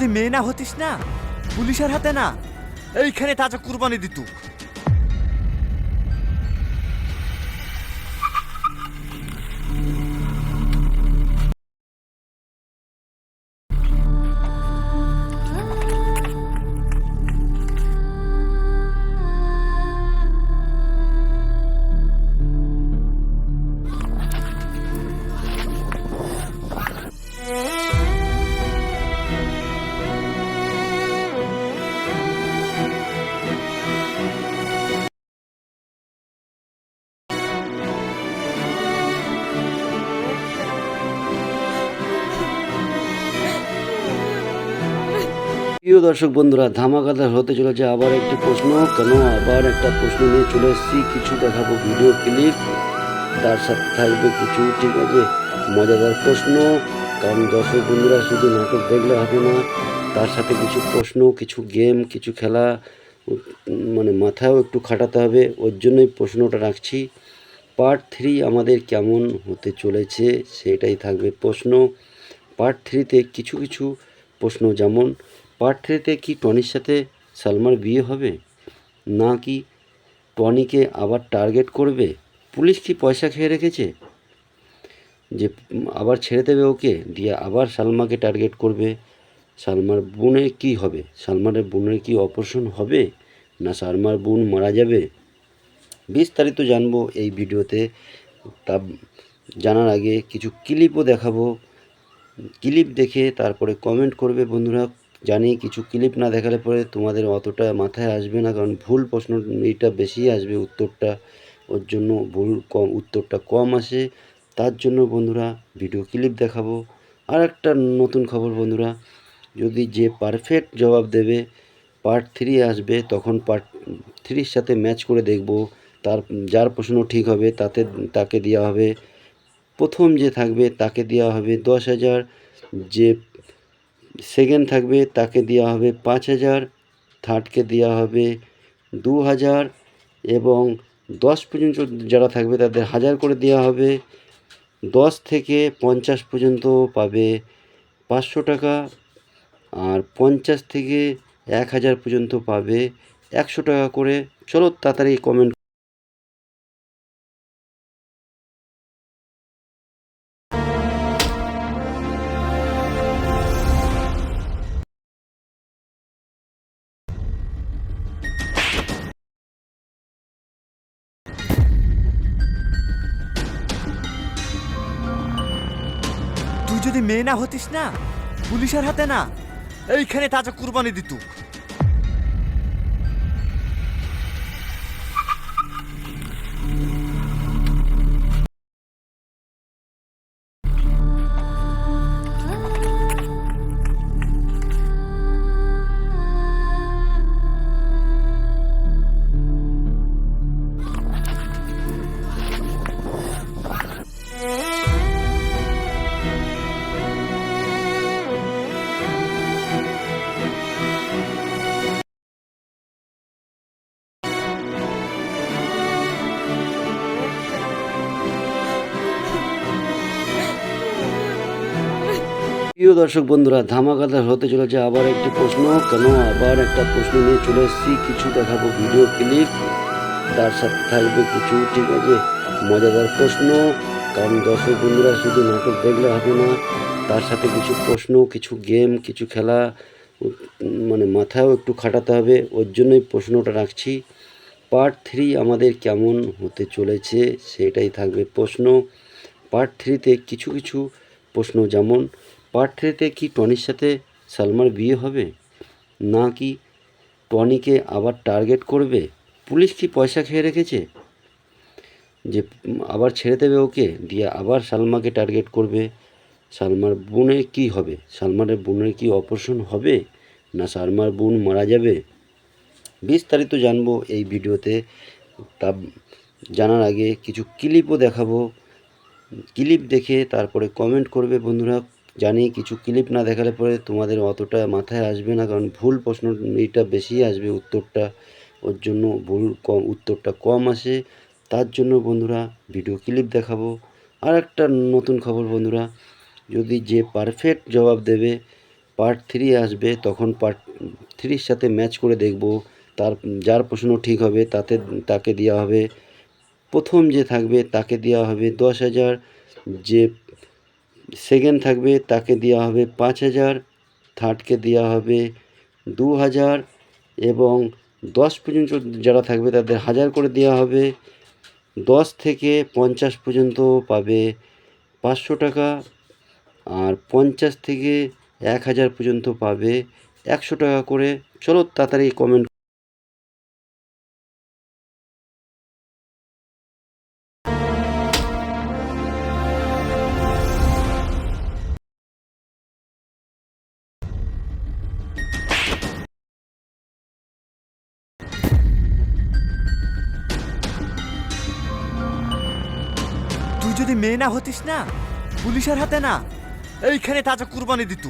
যদি মেয়ে না হতিস না পুলিশের হাতে না। এইখানে তাজা কুরবানি দিত প্রিয় দর্শক বন্ধুরা, ধামাকাদার হতে চলেছে আবার একটি প্রশ্ন। কেন আবার একটা প্রশ্ন নিয়ে চলে এসেছি? কিছু দেখাবো ভিডিও ক্লিপ তার সাথে থাকবে কিছু, ঠিক আছে? মজাদার প্রশ্ন। কারণ দর্শক বন্ধুরা, শুধু নাটক দেখলে হবে না, তার সাথে কিছু প্রশ্ন, কিছু গেম কিছু খেলা মানে মাথায়ও একটু খাটাতে হবে। ওর জন্যই প্রশ্নটা রাখছি। পার্ট থ্রি আমাদের কেমন হতে চলেছে, সেটাই থাকবে প্রশ্ন। পার্ট থ্রিতে কিছু কিছু প্রশ্ন যেমন পার্ট থ্রিতে কি টনির সাথে সালমার বিয়ে হবে? না কি টনিকে আবার টার্গেট করবে? পুলিশ কি পয়সা খেয়ে রেখেছে? যে আবার ছেড়ে দেবে ওকে, দিয়ে আবার সালমাকে টার্গেট করবে। সালমার বোনের কি হবে? সালমানের বোনের কি অপারেশন হবে? না সালমার বোন মারা যাবে? বিস্তারিত জানব এই ভিডিওতে। তা জানার আগে কিছু ক্লিপও দেখাবো। ক্লিপ দেখে তারপরে কমেন্ট করবে বন্ধুরা। জানি কিছু ক্লিপ না দেখালে পরে তোমাদের অতটা মাথায় আসবে না, কারণ ভুল প্রশ্ন এইটা বেশি আসবে উত্তরটা। ওর জন্য ভুল কম, উত্তরটা কম আসে। তার জন্য বন্ধুরা ভিডিও ক্লিপ দেখাবো। আর একটা নতুন খবর বন্ধুরা, যদি যে পারফেক্ট জবাব দেবে পার্ট থ্রি আসবে, তখন পার্ট থ্রির সাথে ম্যাচ করে দেখব। তার, যার প্রশ্ন ঠিক হবে, তাতে, তাকে দেওয়া হবে। প্রথম যে থাকবে, তাকে দেওয়া হবে দশ হাজার। যে সেকেন্ড থাকবে, তাকে দেওয়া হবে পাঁচ হাজার থার্ডকে দেওয়া হবে দু হাজার এবং দশ পর্যন্ত যারা থাকবে তাদের হাজার করে দেওয়া হবে। দশ থেকে পঞ্চাশ পর্যন্ত পাবে পাঁচশো টাকা আর পঞ্চাশ থেকে এক হাজার পর্যন্ত পাবে একশো টাকা করে। চলো তাড়াতাড়ি কমেন্ট তুই যদি মেয়ে না হতিস না পুলিশের হাতে না। এইখানে তাজা কুরবানি দিত প্রিয় দর্শক বন্ধুরা ধামাকাদার হতে চলেছে আবার একটি প্রশ্ন। কেন আবার একটা প্রশ্ন নিয়ে চলে এসেছি? কিছু দেখাবো ভিডিও ক্লিপ তার সাথে থাকবে কিছু, ঠিক আছে? মজাদার প্রশ্ন। কারণ দর্শক বন্ধুরা, শুধু নাটক দেখলে হবে না, তার সাথে কিছু প্রশ্ন, কিছু গেম কিছু খেলা মানে মাথায়ও একটু খাটাতে হবে। ওর জন্যই প্রশ্নটা রাখছি। পার্ট থ্রি আমাদের কেমন হতে চলেছে, সেটাই থাকবে প্রশ্ন। পার্ট থ্রিতে কিছু কিছু প্রশ্ন যেমন পার্ট থ্রিতে কি টনির সাথে সালমার বিয়ে হবে? না কি টনিকে আবার টার্গেট করবে? পুলিশ কি পয়সা খেয়ে রেখেছে? যে আবার ছেড়ে দেবে ওকে, দিয়ে আবার সালমাকে টার্গেট করবে। সালমার বোনের কি হবে? সালমানের বোনের কি অপারেশন হবে? না সালমার বোন মারা যাবে? বিস্তারিত জানব এই ভিডিওতে। তা জানার আগে কিছু ক্লিপও দেখাবো। ক্লিপ দেখে তারপরে কমেন্ট করবে বন্ধুরা। জানি কিছু ক্লিপ না দেখালে পরে তোমাদের অতটা মাথায় আসবে না, কারণ ভুল প্রশ্ন এটা বেশি আসবে, উত্তরটা ওর জন্য ভুল কম, উত্তরটা কম আসে। তার জন্য বন্ধুরা ভিডিও ক্লিপ দেখাবো। আর একটা নতুন খবর বন্ধুরা, যদি যে পারফেক্ট জবাব দেবে পার্ট থ্রি আসবে, তখন পার্ট থ্রির সাথে ম্যাচ করে দেখব। তার, যার প্রশ্ন ঠিক হবে, তাতে, তাকে দেওয়া হবে। প্রথম যে থাকবে, তাকে দেওয়া হবে দশ হাজার। যে সেকেন্ড থাকবে, তাকে দেওয়া হবে পাঁচ হাজার থার্ডকে দেওয়া হবে দু হাজার এবং দশ পর্যন্ত যারা থাকবে তাদের হাজার করে দেওয়া হবে। দশ থেকে পঞ্চাশ পর্যন্ত পাবে পাঁচশো টাকা আর পঞ্চাশ থেকে এক হাজার পর্যন্ত পাবে একশো টাকা করে। চলো তাড়াতাড়ি কমেন্ট যদি মেয়ে না হতিস না পুলিশের হাতে না। এইখানে তাজা কুরবানি দিত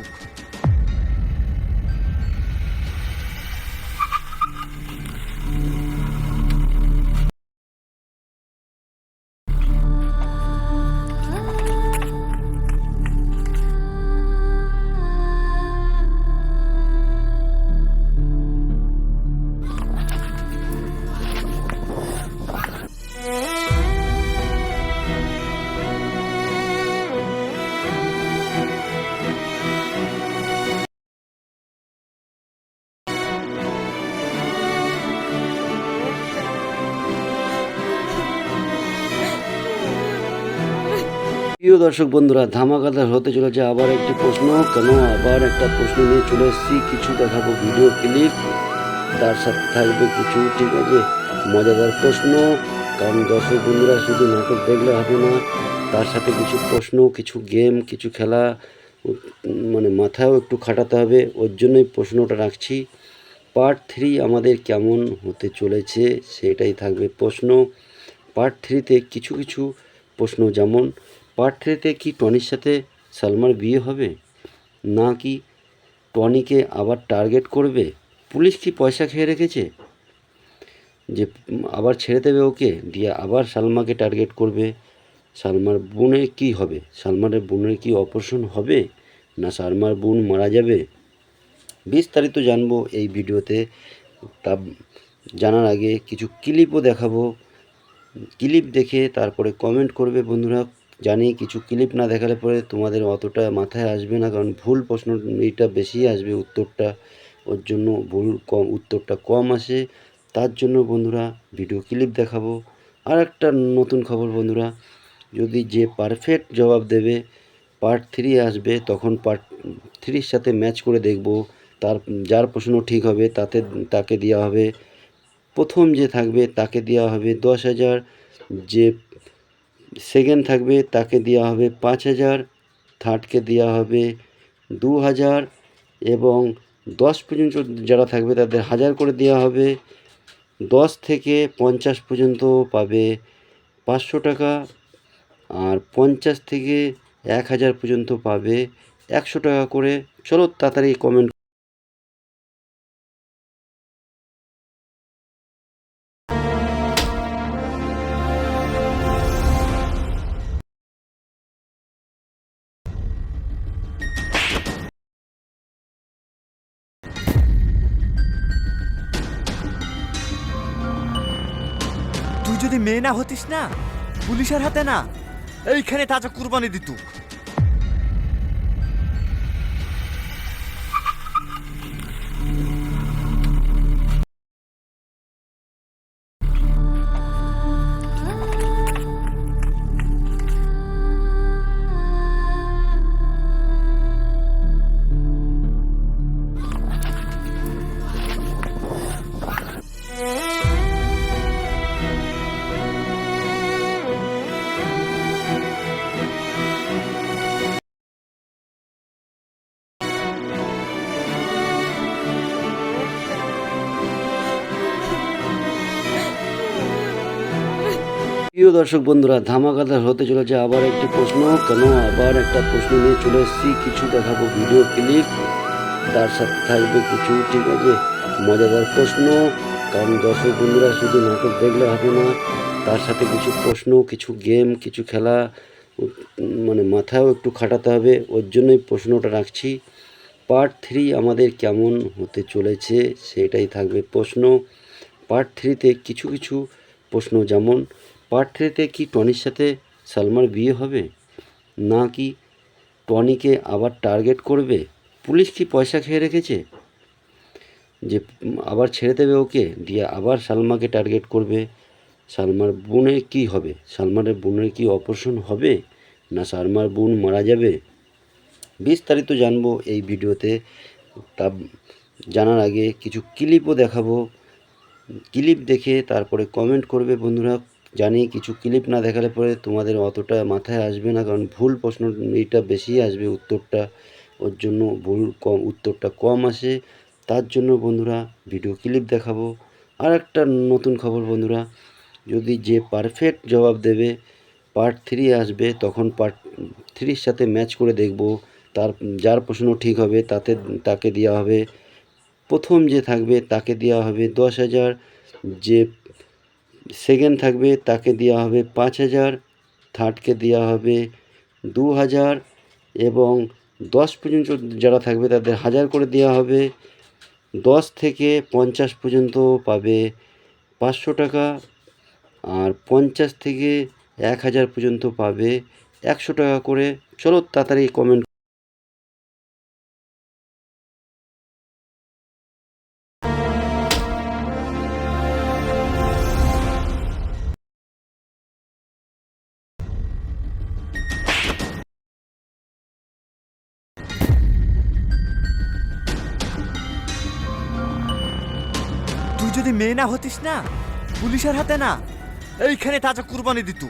প্রিয় দর্শক বন্ধুরা, ধামাকাদার হতে চলেছে আবার একটি প্রশ্ন। কেন আবার একটা প্রশ্ন নিয়ে চলে এসেছি? কিছু দেখাবো ভিডিও ক্লিপ। তার সাথে থাকবে কিছু, ঠিক আছে? মজাদার প্রশ্ন। কারণ দর্শক বন্ধুরা, শুধু নাটক দেখলে হবে না, তার সাথে কিছু প্রশ্ন, কিছু গেম, কিছু খেলা মানে মাথায়ও একটু খাটাতে হবে। ওর জন্যই প্রশ্নটা রাখছি। পার্ট থ্রি আমাদের কেমন হতে চলেছে, সেটাই থাকবে প্রশ্ন। পার্ট থ্রিতে কিছু কিছু প্রশ্ন যেমন পার্ট থ্রিতে কি টনির সাথে সালমার বিয়ে হবে? না কি টনিকে আবার টার্গেট করবে? পুলিশ কি পয়সা খেয়ে রেখেছে? যে আবার ছেড়ে দেবে ওকে, দিয়ে আবার সালমাকে টার্গেট করবে। সালমার বোনের কি হবে? সালমানের বোনের কি অপারেশন হবে? না সালমার বোন মারা যাবে? বিস্তারিত জানব এই ভিডিওতে। তা জানার আগে কিছু ক্লিপও দেখাবো। ক্লিপ দেখে তারপরে কমেন্ট করবে বন্ধুরা। জানি কিছু ক্লিপ না দেখালে পরে তোমাদের অতটা মাথায় আসবে না, কারণ ভুল প্রশ্ন এইটা বেশি আসবে উত্তরটা। ওর জন্য ভুল কম, উত্তরটা কম আসে। তার জন্য বন্ধুরা ভিডিও ক্লিপ দেখাবো। আর একটা নতুন খবর বন্ধুরা, যদি যে পারফেক্ট জবাব দেবে পার্ট থ্রি আসবে, তখন পার্ট থ্রির সাথে ম্যাচ করে দেখব। তার, যার প্রশ্ন ঠিক হবে, তাতে, তাকে দেওয়া হবে। প্রথম যে থাকবে, তাকে দেওয়া হবে দশ হাজার। যে সেকেন্ড থাকবে, তাকে দেওয়া হবে পাঁচ হাজার থার্ডকে দেওয়া হবে দু হাজার এবং দশ পর্যন্ত যারা থাকবে তাদের হাজার করে দেওয়া হবে। দশ থেকে পঞ্চাশ পর্যন্ত পাবে পাঁচশো টাকা আর পঞ্চাশ থেকে এক হাজার পর্যন্ত পাবে একশো টাকা করে। চলো তাড়াতাড়ি কমেন্ট হতিস না? পুলিশের হাতে না। এইখানে তাজা কুরবানি দিত প্রিয় দর্শক বন্ধুরা ধামাকাদার হতে চলেছে আবার একটি প্রশ্ন। কেন আবার একটা প্রশ্ন নিয়ে চলে এসেছি? কিছু দেখাবো ভিডিও ক্লিপ। তার সাথে থাকবে কিছু, ঠিক আছে? মজাদার প্রশ্ন। কারণ দর্শক বন্ধুরা, শুধু নাটক দেখলে হবে না, তার সাথে কিছু প্রশ্ন, কিছু গেম, কিছু খেলা মানে মাথায়ও একটু খাটাতে হবে। ওর জন্যই প্রশ্নটা রাখছি। পার্ট থ্রি আমাদের কেমন হতে চলেছে, সেটাই থাকবে প্রশ্ন। পার্ট থ্রিতে কিছু কিছু প্রশ্ন যেমন পার্ট থ্রিতে কি টনির সাথে সালমার বিয়ে হবে? না কি টনিকে আবার টার্গেট করবে? পুলিশ কি পয়সা খেয়ে রেখেছে? যে আবার ছেড়ে দেবে ওকে, দিয়ে আবার সালমাকে টার্গেট করবে। সালমার বোনের কি হবে? সালমানের বোনের কি অপারেশন হবে? না সালমার বোন মারা যাবে? বিস্তারিত জানব এই ভিডিওতে। তা জানার আগে কিছু ক্লিপও দেখাবো। ক্লিপ দেখে তারপরে কমেন্ট করবে বন্ধুরা। জানি কিছু ক্লিপ না দেখালে পরে তোমাদের অতটা মাথায় আসবে না, কারণ ভুল প্রশ্ন এইটা বেশি আসবে উত্তরটা। ওর জন্য ভুল কম, উত্তরটা কম আসে। তার জন্য বন্ধুরা ভিডিও ক্লিপ দেখাবো। আর একটা নতুন খবর বন্ধুরা, যদি যে পারফেক্ট জবাব দেবে পার্ট থ্রি আসবে, তখন পার্ট থ্রির সাথে ম্যাচ করে দেখব। তার, যার প্রশ্ন ঠিক হবে, তাতে, তাকে দেওয়া হবে। প্রথম যে থাকবে, তাকে দেওয়া হবে দশ হাজার। যে সেকেন্ড থাকবে, তাকে দেওয়া হবে পাঁচ হাজার, থার্ডকে দেওয়া হবে দু হাজার এবং দশ পর্যন্ত যারা থাকবে তাদের হাজার করে দেওয়া হবে। দশ থেকে পঞ্চাশ পর্যন্ত পাবে পাঁচশো টাকা আর পঞ্চাশ থেকে এক হাজার পর্যন্ত পাবে একশো টাকা করে। চলো তাড়াতাড়ি কমেন্ট যদি মেয়ে না হতিস না? পুলিশের হাতে না। এইখানে তাজা কুরবানি দিত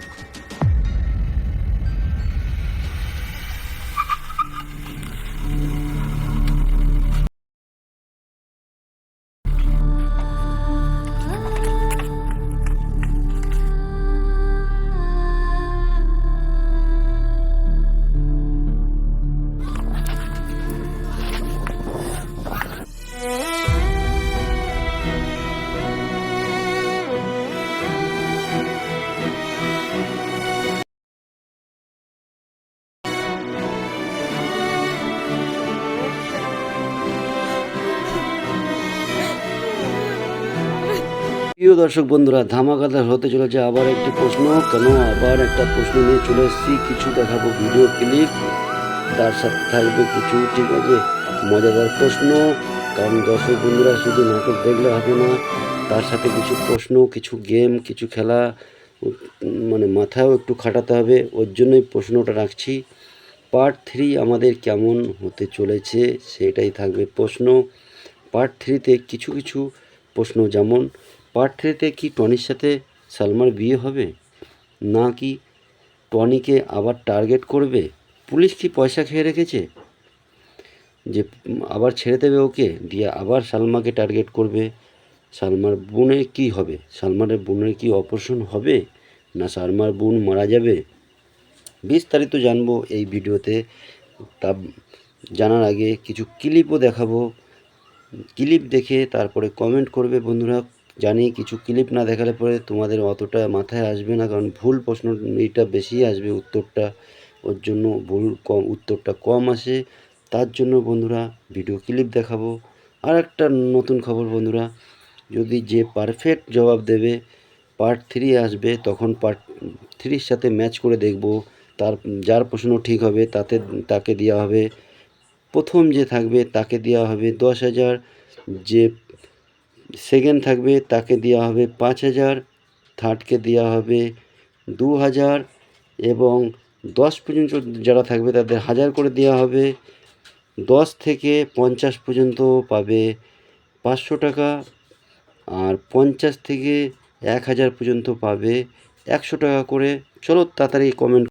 প্রিয় দর্শক বন্ধুরা ধামাকাদার হতে চলেছে আবার একটি প্রশ্ন। কেন আবার একটা প্রশ্ন নিয়ে চলে এসেছি? কিছু দেখাবো ভিডিও ক্লিপ তার সাথে থাকবে কিছু, ঠিক আছে, মজাদার প্রশ্ন। কারণ দর্শক বন্ধুরা, শুধু নাটক দেখলে হবে না, তার সাথে কিছু প্রশ্ন, কিছু গেম কিছু খেলা মানে মাথায়ও একটু খাটাতে হবে। ওর জন্যই প্রশ্নটা রাখছি। পার্ট থ্রি আমাদের কেমন হতে চলেছে, সেটাই থাকবে প্রশ্ন। পার্ট থ্রিতে কিছু কিছু প্রশ্ন যেমন পার্ট থ্রিতে কি টনির সাথে সালমার বিয়ে হবে? না কি টনিকে আবার টার্গেট করবে? পুলিশ কি পয়সা খেয়ে রেখেছে? যে আবার ছেড়ে দেবে ওকে, দিয়ে আবার সালমাকে টার্গেট করবে? সালমার বোনের কি হবে? সালমানের বোনের কি অপারেশন হবে? না সালমার বোন মারা যাবে? বিস্তারিত জানব এই ভিডিওতে। তা জানার আগে কিছু ক্লিপও দেখাবো। ক্লিপ দেখে তারপরে কমেন্ট করবে বন্ধুরা। জানি কিছু ক্লিপ না দেখালে পরে তোমাদের অতটা মাথায় আসবে না, কারণ ভুল প্রশ্ন এইটা বেশি আসবে, উত্তরটা ওর জন্য ভুল কম, উত্তরটা কম আসে। তার জন্য বন্ধুরা ভিডিও ক্লিপ দেখাবো। আর একটা নতুন খবর বন্ধুরা, যদি যে পারফেক্ট জবাব দেবে পার্ট থ্রি আসবে, তখন পার্ট থ্রির সাথে ম্যাচ করে দেখব। তার, যার প্রশ্ন ঠিক হবে, তাতে, তাকে দেওয়া হবে। প্রথম যে থাকবে, তাকে দেওয়া হবে দশ হাজার। যে সেকেন্ড থাকবে, তাকে দেওয়া হবে পাঁচ হাজার, থার্ডকে দেওয়া হবে দু হাজার এবং দশ পর্যন্ত যারা থাকবে তাদের হাজার করে দেওয়া হবে। দশ থেকে পঞ্চাশ পর্যন্ত পাবে পাঁচশো টাকা আর পঞ্চাশ থেকে এক হাজার পর্যন্ত পাবে একশো টাকা করে। চলো তাড়াতাড়ি কমেন্ট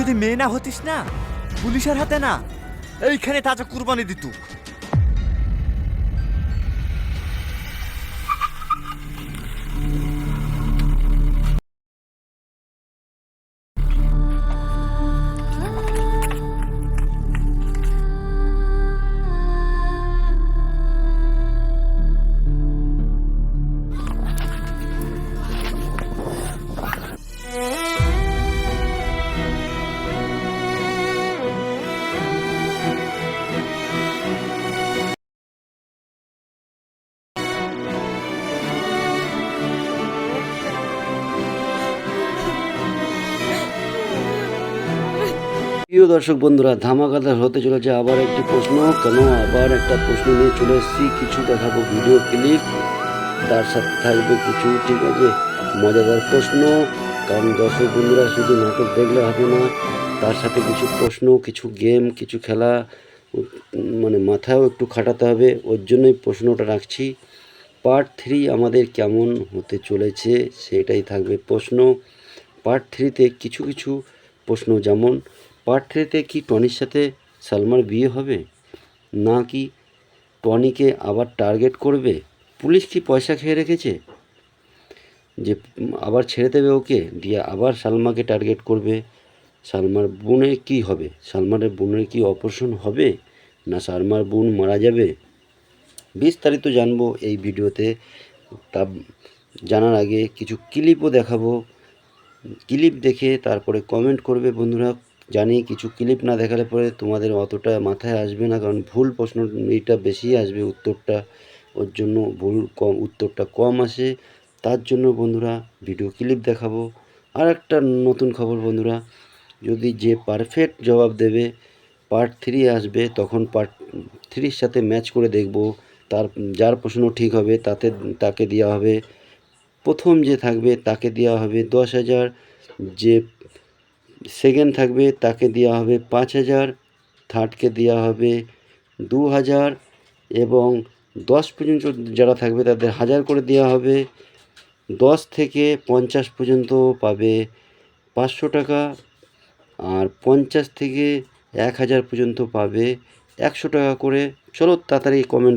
যদি মেয়ে না হতিস না পুলিশের হাতে না। এইখানে তাজা কুরবানি দিত প্রিয় দর্শক বন্ধুরা, ধামাকাদার হতে চলেছে আবার একটি প্রশ্ন। কেন আবার একটা প্রশ্ন নিয়ে চলে এসেছি? কিছু দেখাবো ভিডিও ক্লিপ। তার সাথে থাকবে কিছু, ঠিক আছে? মজাদার প্রশ্ন। কারণ দর্শক বন্ধুরা, শুধু নাটক দেখলে হবে না, তার সাথে কিছু প্রশ্ন, কিছু গেম, কিছু খেলা মানে মাথায়ও একটু খাটাতে হবে। ওর জন্যই প্রশ্নটা রাখছি। পার্ট থ্রি আমাদের কেমন হতে চলেছে, সেটাই থাকবে প্রশ্ন। পার্ট থ্রিতে কিছু কিছু প্রশ্ন যেমন পার্ট থ্রিতে কি টনির সাথে সালমার বিয়ে হবে? না কি টনিকে আবার টার্গেট করবে? পুলিশ কি পয়সা খেয়ে রেখেছে? যে আবার ছেড়ে দেবে ওকে, দিয়ে আবার সালমাকে টার্গেট করবে। সালমার বোনের কি হবে? সালমানের বোনের কি অপারেশন হবে? না সালমার বোন মারা যাবে? বিস্তারিত জানব এই ভিডিওতে। তা জানার আগে কিছু ক্লিপও দেখাবো। ক্লিপ দেখে তারপরে কমেন্ট করবে বন্ধুরা। জানি কিছু ক্লিপ না দেখালে পরে তোমাদের অতটা মাথায় আসবে না, কারণ ভুল প্রশ্ন এইটা বেশি আসবে, উত্তরটা ওর জন্য ভুল কম, উত্তরটা কম আসে। তার জন্য বন্ধুরা ভিডিও ক্লিপ দেখাবো। আর একটা নতুন খবর বন্ধুরা, যদি যে পারফেক্ট জবাব দেবে পার্ট থ্রি আসবে, তখন পার্ট থ্রির সাথে ম্যাচ করে দেখব, তার যার প্রশ্ন ঠিক হবে, তাতে, তাকে দেওয়া হবে। প্রথম যে থাকবে, তাকে দেওয়া হবে দশ হাজার। যে সেকেন্ড থাকবে, তাকে দেওয়া হবে পাঁচ হাজার থার্ডকে দেওয়া হবে দু হাজার এবং দশ পর্যন্ত যারা থাকবে তাদের হাজার করে দেওয়া হবে। দশ থেকে পঞ্চাশ পর্যন্ত পাবে পাঁচশো টাকা আর পঞ্চাশ থেকে এক হাজার পর্যন্ত পাবে একশো টাকা করে। চলো তাড়াতাড়ি কমেন্ট